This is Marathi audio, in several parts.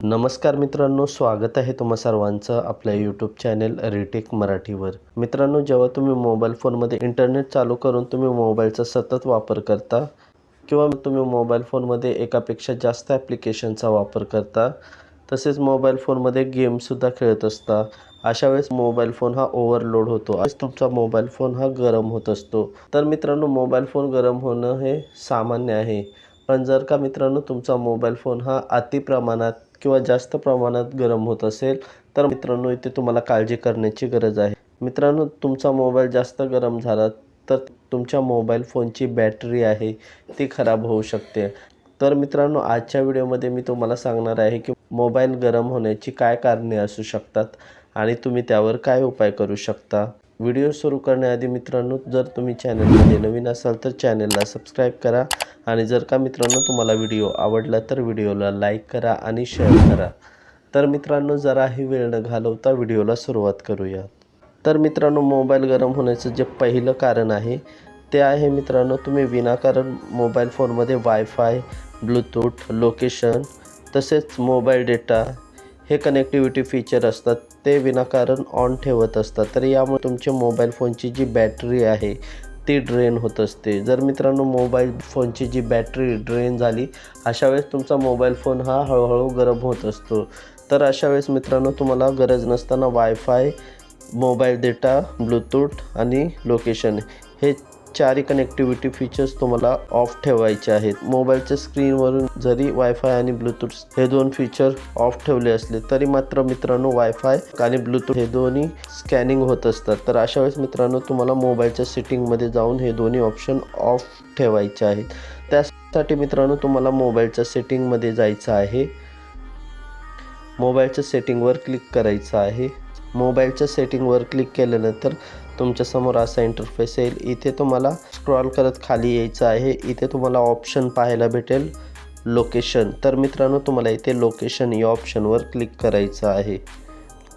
नमस्कार मित्रांनो स्वागत आहे तुम्हा सर्वांचं आपल्या यूट्यूब चॅनेल रिटेक मराठीवर. मित्रांनो जेव्हा तुम्ही मोबाईल फोनमध्ये इंटरनेट चालू करून तुम्ही मोबाईलचा सतत वापर करता किंवा तुम्ही मोबाईल फोनमध्ये एकापेक्षा जास्त ॲप्लिकेशनचा वापर करता तसेच मोबाईल फोनमध्ये गेमसुद्धा खेळत असता अशा वेळेस मोबाईल फोन हा ओव्हरलोड होतो. आज तुमचा मोबाईल फोन हा गरम होत असतो. तर मित्रांनो मोबाईल फोन गरम होणं हे सामान्य आहे. पण जर का मित्रांनो तुमचा मोबाईल फोन हा अति प्रमाणात किंवा जास्त प्रमाणात गरम होत असेल तर मित्रांनो इथे तुम्हाला काळजी करण्याची गरज आहे. मित्रांनो तुमचा मोबाईल जास्त गरम झाला तर तुमच्या मोबाईल फोनची बॅटरी आहे ती खराब होऊ शकते. तर मित्रांनो आजच्या व्हिडिओमध्ये मी तुम्हाला सांगणार आहे की मोबाईल गरम होण्याची काय कारणे असू शकतात आणि तुम्ही त्यावर काय उपाय करू शकता. व्हिडिओ सुरू करण्याआधी मित्रांनो जर तुम्ही चॅनलमध्ये नवीन असाल तर चॅनलला सबस्क्राईब करा. आणि जर का मित्रांनो तुम्हाला व्हिडिओ आवडला तर व्हिडिओला लाईक करा आणि शेअर करा. तर मित्रांनो जराही वेळ न घालवता व्हिडिओला सुरुवात करूया. तर मित्रांनो मोबाईल गरम होण्याचं जे पहिलं कारण आहे ते आहे मित्रांनो तुम्ही विनाकारण मोबाईल फोनमध्ये वायफाय ब्लूटूथ लोकेशन तसेच मोबाईल डेटा हे कनेक्टिव्हिटी फीचर असतात ते विनाकारण ऑन ठेवत असतात. तर यामुळे तुमच्या मोबाईल फोनची जी बॅटरी आहे ती ड्रेन होत असते. जर मित्रांनो मोबाईल फोनची जी बॅटरी ड्रेन झाली अशा वेळेस तुमचा मोबाईल फोन हा हळूहळू गरम होत असतो. तर अशा वेळेस मित्रांनो तुम्हाला गरज नसताना वायफाय मोबाईल डेटा ब्लूटूथ आणि लोकेशन हे चारही कनेक्टिव्हिटी फीचर्स तुम्हाला ऑफ ठेवायचे आहेत. मोबाईलच्या स्क्रीनवरून जरी वायफाय आणि ब्लूटूथ हे दोन फीचर ऑफ ठेवले असले तरी मात्र मित्रांनो वायफाय आणि ब्लूटूथ हे दोन्ही स्कॅनिंग होत असतात. तर अशा वेळेस मित्रांनो तुम्हाला मोबाईलच्या सेटिंगमध्ये जाऊन हे दोन्ही ऑप्शन ऑफ ठेवायचे आहेत. त्यासाठी मित्रांनो तुम्हाला मोबाईलच्या सेटिंगमध्ये जायचं आहे. मोबाईलच्या सेटिंगवर क्लिक करायचं आहे. मोबाईलच्या सेटिंगवर क्लिक केल्यानंतर तुमच्यासमोर असा इंटरफेस येईल. इथे तुम्हाला स्क्रॉल करत खाली यायचं आहे. इथे तुम्हाला ऑप्शन पाहायला भेटेल लोकेशन तर मित्रांनो तुम्हाला इथे लोकेशन या ऑप्शनवर क्लिक करायचं आहे.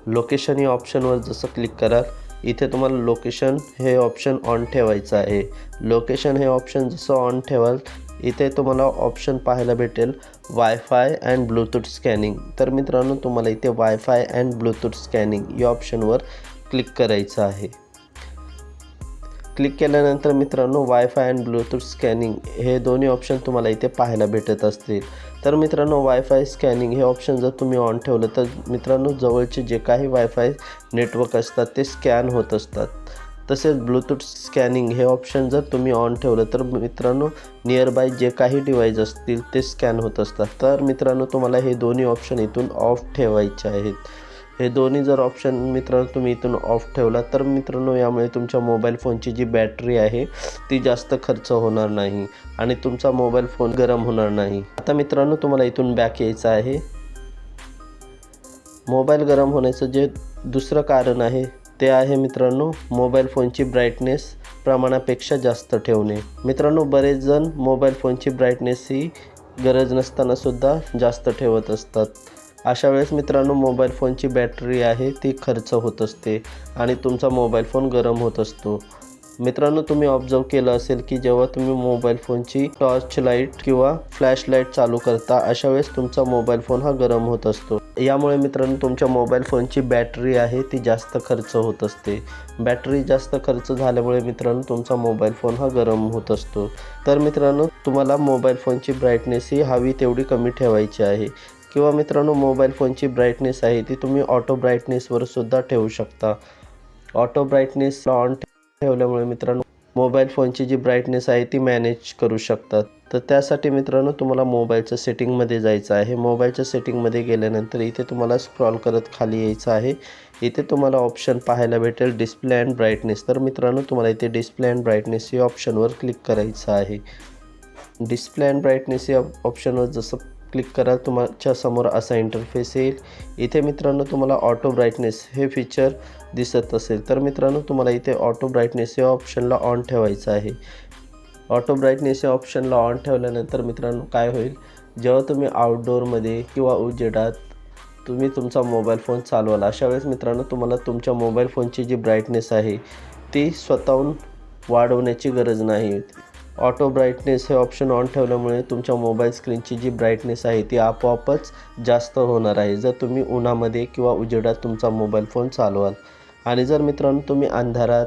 लोकेशन या ऑप्शनवर जसं क्लिक कराल इथे तुम्हाला लोकेशन हे ऑप्शन ऑन ठेवायचं आहे. लोकेशन हे ऑप्शन जसं ऑन ठेवाल इथे तुम्हाला ऑप्शन पाहायला भेटेल वायफाय अँड ब्लूटूथ स्कॅनिंग तर मित्रांनो तुम्हाला इथे वायफाय अँड ब्लूटूथ स्कॅनिंग या ऑप्शनवर क्लिक करायचं आहे. क्लिक केल्यानंतर मित्रांनो वायफाय अँड ब्लूटूथ स्कॅनिंग हे दोन्ही ऑप्शन तुम्हाला इथे पाहायला भेटत असतील. तर मित्रांनो वायफाय स्कॅनिंग हे ऑप्शन जर तुम्ही ऑन ठेवलं तर मित्रांनो जवळचे जे काही वायफाय नेटवर्क असतात ते स्कॅन होत असतात. तसेच ब्लूटूथ स्कॅनिंग हे ऑप्शन जर तुम्ही ऑन ठेवलं तर मित्रांनो नियरबाय जे काही डिवाईस असतील ते स्कॅन होत असतात. तर मित्रांनो तुम्हाला हे दोन्ही ऑप्शन इथून ऑफ ठेवायचे आहेत. हे दोन्ही जर ऑप्शन मित्रांनो तुम्ही इथून ऑफ ठेवला तर मित्रांनो यामुळे तुमच्या मोबाईल फोनची जी बॅटरी आहे ती जास्त खर्च होणार नाही आणि तुमचा मोबाईल फोन गरम होणार नाही. आता मित्रांनो तुम्हाला इथून बॅक यायचं आहे. मोबाईल गरम होण्याचं जे दुसरं कारण आहे ते आहे मित्रांनो मोबाईल फोनची ब्राईटनेस प्रमाणापेक्षा जास्त ठेवणे. मित्रांनो बरेच जण मोबाईल फोनची ब्राईटनेस ही गरज नसतानासुद्धा जास्त ठेवत असतात. अशा वेळेस मित्रांनो मोबाईल फोनची बॅटरी आहे ती खर्च होत असते आणि तुमचा मोबाईल फोन गरम होत असतो. मित्रांनो तुम्ही ऑब्झर्व केलं असेल की जेव्हा तुम्ही मोबाईल फोनची टॉर्च लाइट किंवा फ्लॅश लाइट चालू करता अशा वेळेस तुमचा मोबाईल फोन हा गरम होत असतो. यामुळे मित्रांनो तुमच्या मोबाईल फोनची बॅटरी आहे ती जास्त खर्च होत असते. बॅटरी जास्त खर्च झाल्यामुळे मित्रांनो तुमचा मोबाईल फोन हा गरम होत असतो. तर मित्रांनो तुम्हाला मोबाईल फोनची ब्राईटनेस ही हवी तेवढी कमी ठेवायची आहे. किंवा मित्रांनो मोबाईल फोनची ब्राईटनेस आहे ती तुम्ही ऑटो ब्राईटनेसवर सुद्धा ठेवू शकता. ऑटो ब्राईटनेस ऑन ठेवल्यामुळे मित्रांनो मोबाईल फोनची जी ब्राईटनेस आहे ती मॅनेज करू शकतात. तर त्यासाठी मित्रांनो तुम्हाला मोबाईलच्या सेटिंगमध्ये जायचं आहे. मोबाईलच्या सेटिंगमध्ये गेल्यानंतर इथे तुम्हाला स्क्रॉल करत खाली यायचं आहे. इथे तुम्हाला ऑप्शन पाहायला भेटेल डिस्प्ले अँड ब्राईटनेस तर मित्रांनो तुम्हाला इथे डिस्प्ले अँड ब्राईटनेस या ऑप्शनवर क्लिक करायचं आहे. डिस्प्ले अँड ब्राईटनेस या ऑप्शनवर जसं क्लिक कराल तुमच्यासमोर असा इंटरफेस येईल. इथे मित्रांनो तुम्हाला ऑटो ब्राईटनेस हे फीचर दिसत असेल. तर मित्रांनो तुम्हाला इथे ऑटो ब्राईटनेस या ऑप्शनला ऑन ठेवायचं आहे. ऑटो ब्राईटनेस या ऑप्शनला ऑन ठेवल्यानंतर मित्रांनो काय होईल? जेव्हा तुम्ही आउटडोअरमध्ये किंवा उजेडात तुम्ही तुमचा मोबाईल फोन चालवाल अशा वेळेस मित्रांनो तुम्हाला तुमच्या मोबाईल फोनची जी ब्राईटनेस आहे ती स्वतःहून वाढवण्याची गरज नाही. ऑटो ब्राईटनेस हे ऑप्शन ऑन ठेवल्यामुळे तुमच्या मोबाईल स्क्रीनची जी ब्राईटनेस आहे ती आपोआपच जास्त होणार आहे. जर तुम्ही उन्हामध्ये किंवा उजेडात तुमचा मोबाईल फोन चालवाल आणि जर मित्रांनो तुम्ही अंधारात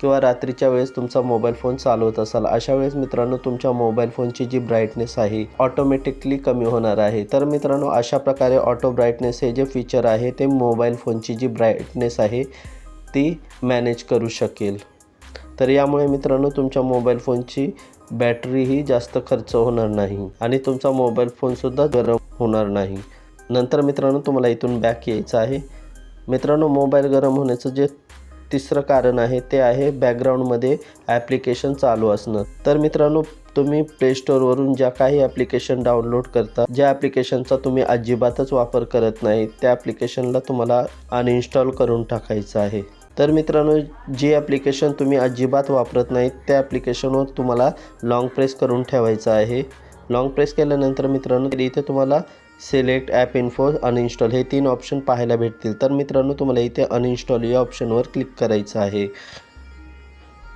किंवा रात्रीच्या वेळेस तुमचा मोबाईल फोन चालवत असाल अशा वेळेस मित्रांनो तुमच्या मोबाईल फोनची जी ब्राईटनेस आहे ऑटोमॅटिकली कमी होणार आहे. तर मित्रांनो अशा प्रकारे ऑटो ब्राईटनेस हे जे फीचर आहे ते मोबाईल फोनची जी ब्राईटनेस आहे ती मॅनेज करू शकेल. तर यामुळे मित्रांनो तुमच्या मोबाईल फोनची बॅटरीही जास्त खर्च होणार नाही आणि तुमचा मोबाईल फोनसुद्धा गरम होणार नाही. नंतर मित्रांनो तुम्हाला इथून बॅक यायचं आहे. मित्रांनो मोबाईल गरम होण्याचं जे तिसरं कारण आहे ते आहे बॅकग्राऊंडमध्ये ॲप्लिकेशन चालू असणं. तर मित्रांनो तुम्ही प्ले स्टोअरवरून ज्या काही ॲप्लिकेशन डाउनलोड करता ज्या ॲप्लिकेशनचा तुम्ही अजिबातच वापर करत नाही त्या ॲप्लिकेशनला तुम्हाला अनइन्स्टॉल करून टाकायचं आहे. तर मित्रांनो जे ॲप्लिकेशन तुम्ही अजिबात वापरत नाही त्या ॲप्लिकेशनवर तुम्हाला लाँग प्रेस करून ठेवायचं आहे. लाँग प्रेस केल्यानंतर मित्रांनो इथे तुम्हाला सिलेक्ट ॲप इन्फो अनइन्स्टॉल हे तीन ऑप्शन पाहायला भेटतील. तर मित्रांनो तुम्हाला इथे अनइन्स्टॉल या ऑप्शनवर क्लिक करायचं आहे.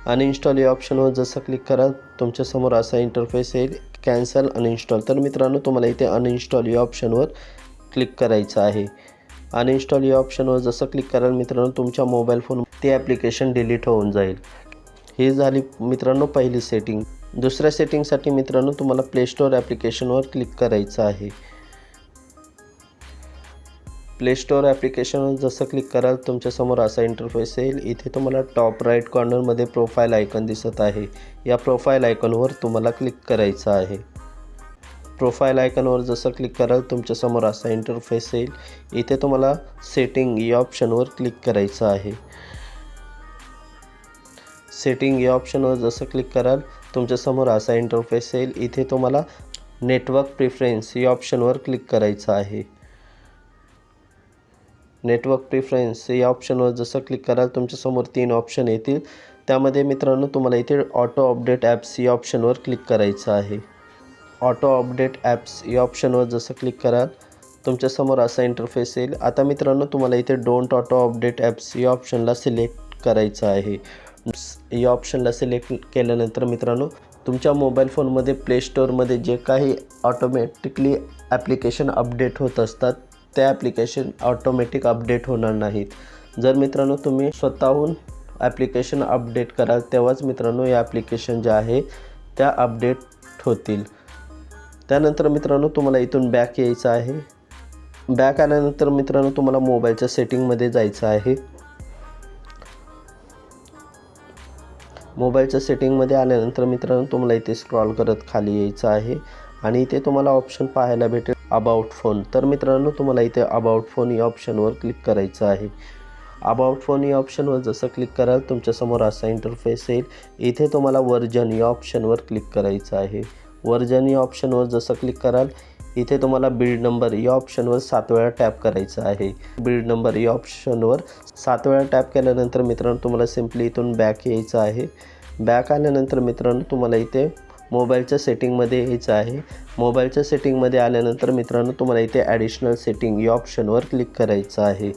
अनइन्स्टॉल या ऑप्शनवर जसं क्लिक कराल तुमच्यासमोर असा इंटरफेस येईल कॅन्सल अनइन्स्टॉल तर मित्रांनो तुम्हाला इथे अनइन्स्टॉल या ऑप्शनवर क्लिक करायचं आहे. अनइन्स्टॉल या ऑप्शनवर जसं क्लिक कराल मित्रांनो तुमच्या मोबाईल फोन ते ॲप्लिकेशन डिलीट होऊन जाईल. ही झाली मित्रांनो पहिली सेटिंग दुसऱ्या सेटिंगसाठी मित्रांनो तुम्हाला प्ले स्टोअर ॲप्लिकेशनवर क्लिक करायचं आहे. प्ले स्टोअर ॲप्लिकेशनवर जसं क्लिक कराल तुमच्यासमोर असा इंटरफेस येईल. इथे तुम्हाला टॉप राईट कॉर्नरमध्ये प्रोफाईल आयकॉन दिसत आहे. या प्रोफाईल आयकॉनवर तुम्हाला क्लिक करायचं आहे. प्रोफाईल आयकॉनवर जसं क्लिक कराल तुमच्यासमोर असा इंटरफेस येईल. इथे तुम्हाला सेटिंग या ऑप्शनवर क्लिक करायचं आहे. सेटिंग या ऑप्शनवर जसं क्लिक कराल तुमच्यासमोर असा इंटरफेस येईल. इथे तुम्हाला नेटवर्क प्रिफरन्स या ऑप्शनवर क्लिक करायचं आहे. नेटवर्क प्रिफरन्स या ऑप्शनवर जसं क्लिक कराल तुमच्यासमोर तीन ऑप्शन येतील. त्यामध्ये मित्रांनो तुम्हाला इथे ऑटो अपडेट ॲप्स या ऑप्शनवर क्लिक करायचं आहे. ऑटो अपडेट ॲप्स या ऑप्शनवर जसं क्लिक कराल तुमच्यासमोर असा इंटरफेस येईल. आता मित्रांनो तुम्हाला इथे डोंट ऑटो अपडेट ॲप्स या ऑप्शनला सिलेक्ट करायचं आहे. या ऑप्शनला सिलेक्ट केल्यानंतर मित्रांनो तुमच्या मोबाईल फोनमध्ये प्ले स्टोअरमध्ये जे काही ऑटोमॅटिकली ॲप्लिकेशन अपडेट होत असतात त्या ॲप्लिकेशन ऑटोमॅटिक अपडेट होणार नाहीत. जर मित्रांनो तुम्ही स्वतःहून ॲप्लिकेशन अपडेट कराल तेव्हाच मित्रांनो या ॲप्लिकेशन ज्या आहे त्या अपडेट होतील. त्यानंतर मित्रांनो तुम्हाला इथून बॅक यायचं आहे. बॅक आल्यानंतर मित्रांनो तुम्हाला मोबाईलच्या सेटिंगमध्ये जायचं आहे. मोबाईलच्या सेटिंगमध्ये आल्यानंतर मित्रांनो तुम्हाला इथे स्क्रॉल करत खाली यायचं आहे. आणि इथे तुम्हाला ऑप्शन पाहायला भेटेल. अबाउट फोन तर मित्रांनो तुम्हाला इथे अबाउट फोन या ऑप्शनवर क्लिक करायचं आहे. अबाउट फोन या ऑप्शनवर जसं क्लिक कराल तुमच्यासमोर असा इंटरफेस येईल. इथे तुम्हाला वर्जन या ऑप्शनवर क्लिक करायचं आहे. वर्जन या ऑप्शनवर जसं क्लिक कराल इथे तुम्हाला बिल्ड नंबर या ऑप्शनवर सात वेळा टॅप करायचं आहे. बिल्ड नंबर या ऑप्शनवर सात वेळा टॅप केल्यानंतर मित्रांनो तुम्हाला सिम्पली इथून बॅक यायचं आहे. बॅक आल्यानंतर मित्रांनो तुम्हाला इथे मोबाईलच्या सेटिंगमध्ये यायचं आहे. मोबाईलच्या सेटिंगमध्ये आल्यानंतर मित्रांनो तुम्हाला इथे ॲडिशनल सेटिंग या ऑप्शनवर क्लिक करायचं आहे.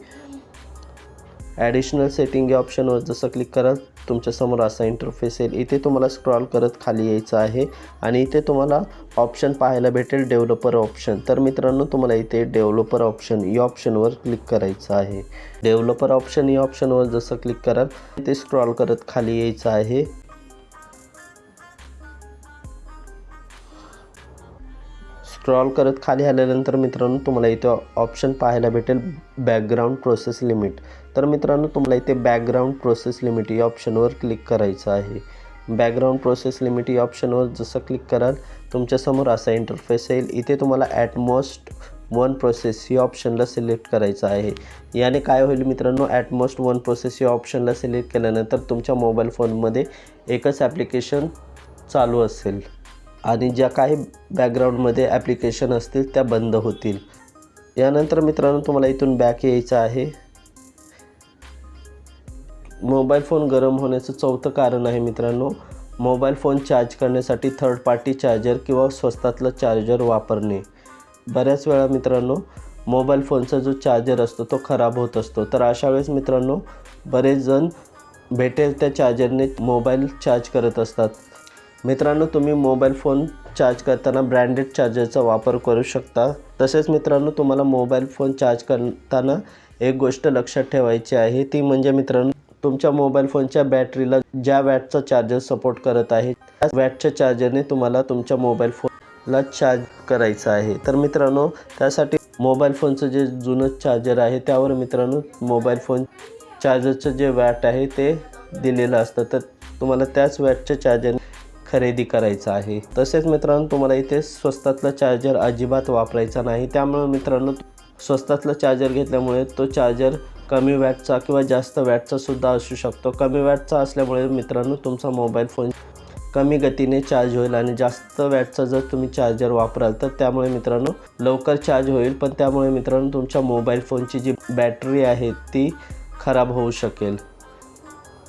ॲडिशनल सेटिंग या ऑप्शनवर जसं क्लिक कराल तुमच्यासमोर असा इंटरफेस येईल. इथे तुम्हाला स्क्रॉल करत खाली यायचं आहे आणि इथे तुम्हाला ऑप्शन पाहायला भेटेल डेव्हलपर ऑप्शन तर मित्रांनो तुम्हाला इथे डेव्हलपर ऑप्शन या ऑप्शनवर क्लिक करायचं आहे. डेव्हलपर ऑप्शन या ऑप्शनवर जसं क्लिक कराल इथे स्क्रॉल करत खाली यायचं आहे. स्क्रॉल करत खाली आल्यानंतर मित्रांनो तुम्हाला इथे ऑप्शन पाहायला भेटेल बॅकग्राऊंड प्रोसेस लिमिट तर मित्रांनो तुम्हाला इथे बॅकग्राऊंड प्रोसेस लिमिट या ऑप्शनवर क्लिक करायचं आहे. बॅकग्राऊंड प्रोसेस लिमिट या ऑप्शनवर जसं क्लिक कराल तुमच्यासमोर असा इंटरफेस येईल. इथे तुम्हाला ॲटमोस्ट वन प्रोसेस या ऑप्शनला सिलेक्ट करायचं आहे. याने काय होईल मित्रांनो ॲटमोस्ट वन प्रोसेस या ऑप्शनला सिलेक्ट केल्यानंतर तुमच्या मोबाईल फोनमध्ये एकच ॲप्लिकेशन चालू असेल. आणि ज्या काही बॅकग्राऊंडमध्ये ॲप्लिकेशन असतील त्या बंद होतील. यानंतर मित्रांनो तुम्हाला इथून बॅक यायचं आहे. मोबाईल फोन गरम होण्याचं चौथं कारण आहे मित्रांनो मोबाईल फोन चार्ज करण्यासाठी थर्ड पार्टी चार्जर किंवा स्वस्तातलं चार्जर वापरणे. बऱ्याच वेळा मित्रांनो मोबाईल फोनचा जो चार्जर असतो तो खराब होत असतो. तर अशा वेळेस मित्रांनो बरेच जण भेटेल त्या चार्जरने मोबाईल चार्ज करत असतात. मित्रांनो तुम्ही मोबाईल फोन चार्ज करताना ब्रँडेड चार्जरचा वापर करू शकता. तसेच मित्रांनो तुम्हाला मोबाईल फोन चार्ज करताना एक गोष्ट लक्षात ठेवायची आहे. ती म्हणजे मित्रांनो तुमच्या मोबाईल फोनच्या बॅटरीला ज्या वॅटचा चार्जर सपोर्ट करत आहे त्या वॅटच्या चार्जरने तुम्हाला तुमच्या मोबाईल फोनला चार्ज करायचं आहे. तर मित्रांनो त्यासाठी मोबाईल फोनचं जे जुनं चार्जर आहे त्यावर मित्रांनो मोबाईल फोन चार्जरचं जे वॅट आहे ते दिलेलं असतं. तर तुम्हाला त्याच वॅटच्या चार्जर खरेदी करायचा आहे. तसेच मित्रांनो तुम्हाला इथे स्वस्तातला चार्जर अजिबात वापरायचा नाही. त्यामुळे मित्रांनो स्वस्तातला चार्जर घेतल्यामुळे तो चार्जर कमी वॅटचा किंवा जास्त वॅटचा सुद्धा असू शकतो. कमी वॅटचा असल्यामुळे मित्रांनो तुमचा मोबाईल फोन कमी गतीने चार्ज होईल आणि जास्त वॅटचा जर तुम्ही चार्जर वापराल तर त्यामुळे मित्रांनो लवकर चार्ज होईल. पण त्यामुळे मित्रांनो तुमच्या मोबाईल फोनची जी बॅटरी आहे ती खराब होऊ शकेल.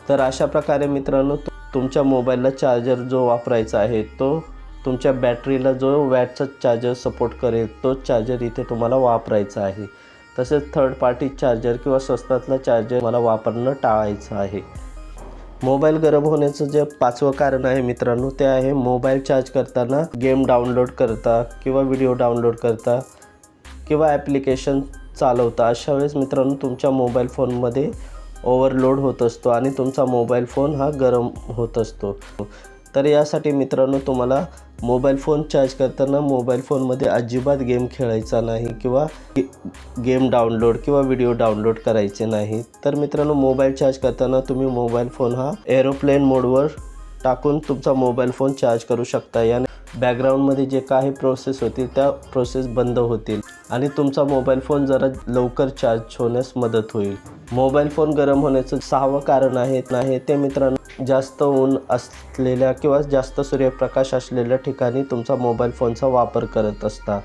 तर अशा प्रकारे मित्रांनो तु- तुमच्या मोबाईलला चार्जर जो वापरायचा आहे तो तुमच्या बॅटरीला जो वॅटचा चार्जर सपोर्ट करेल तो चार्जर इथे तुम्हाला वापरायचा आहे. तसेच थर्ड पार्टी चार्जर किंवा स्वस्तातला चार्जर मला वापरणं टाळायचं आहे. मोबाईल गरम होण्याचं जे पाचवं कारण आहे मित्रांनो ते आहे मोबाईल चार्ज करताना गेम डाउनलोड करता किंवा व्हिडिओ डाउनलोड करता किंवा ॲप्लिकेशन चालवता. अशा वेळेस मित्रांनो तुमच्या मोबाईल फोनमध्ये ओव्हरलोड होत असतो आणि तुमचा मोबाईल फोन हा गरम होत असतो. तर यासाठी मित्रांनो तुम्हाला मोबाईल फोन चार्ज करताना मोबाईल फोनमध्ये अजिबात गेम खेळायचा नाही किंवा गेम डाउनलोड किंवा व्हिडिओ डाउनलोड करायचे नाही. तर मित्रांनो मोबाईल चार्ज करताना तुम्ही मोबाईल फोन हा एरोप्लेन मोडवर टाकून तुमचा मोबाईल फोन चार्ज करू शकता. याने बॅकग्राऊंडमध्ये जे काही प्रोसेस होतील त्या प्रोसेस बंद होतील. आणि तुमचा मोबाईल फोन जरा लवकर चार्ज होण्यास मदत होईल. मोबाईल फोन गरम होण्याचं सहावं कारण आहे नाही ते मित्रांनो जास्त ऊन असलेल्या किंवा जास्त सूर्यप्रकाश असलेल्या ठिकाणी तुमचा मोबाईल फोनचा वापर करत असता.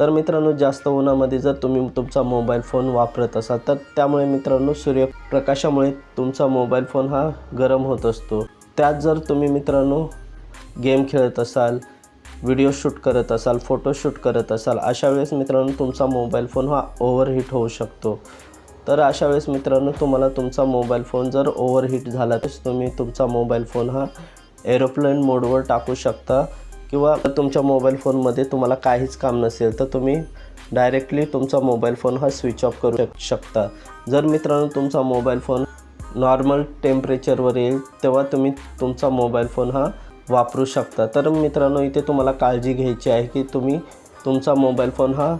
तर मित्रांनो जास्त उन्हामध्ये जर तुम्ही तुमचा मोबाईल फोन वापरत असाल तर त्यामुळे मित्रांनो सूर्यप्रकाशामुळे तुमचा मोबाईल फोन हा गरम होत असतो. त्यात जर तुम्ही मित्रांनो गेम खेळत असाल व्हिडिओ शूट करत असाल फोटो शूट करत असाल अशा वेळेस मित्रांनो तुमचा मोबाईल फोन हा ओव्हरहीट होऊ शकतो. तर अशा वेळेस मित्रांनो तुम्हाला तुमचा मोबाईल फोन जर ओव्हरहीट झाला तर तुम्ही तुमचा मोबाईल फोन हा एरोप्लेन मोडवर टाकू शकता किंवा तुमच्या मोबाईल फोनमध्ये तुम्हाला काहीच काम नसेल तर तुम्ही डायरेक्टली तुमचा मोबाईल फोन हा स्विच ऑफ करू शक शकता. जर मित्रांनो तुमचा मोबाईल फोन नॉर्मल टेम्परेचरवर येईल तेव्हा तुम्ही तुमचा मोबाईल फोन हा वापरू शकता. तर मित्रांनो इथे तुम्हाला काळजी घ्यायची आहे की तुम्ही तुमचा मोबाईल फोन हा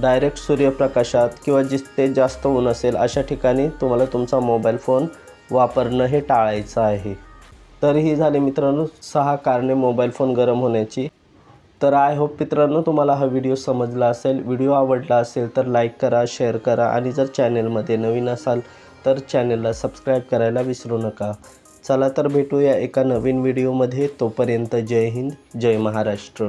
डायरेक्ट सूर्यप्रकाशात किंवा जिथे जास्त ऊन असेल अशा ठिकाणी तुम्हाला तुमचा मोबाईल फोन वापरणं हे टाळायचं आहे. तर ही झाली मित्रांनो सहा कारणे मोबाईल फोन गरम होण्याची. तर आय होप मित्रांनो तुम्हाला हा व्हिडिओ समजला असेल. व्हिडिओ आवडला असेल तर लाईक करा शेअर करा आणि जर चॅनेलमध्ये नवीन असाल तर चॅनेलला सबस्क्राईब करायला विसरू नका. चला तर भेटूया एका नवीन व्हिडिओमध्ये. तोपर्यंत जय हिंद जय महाराष्ट्र.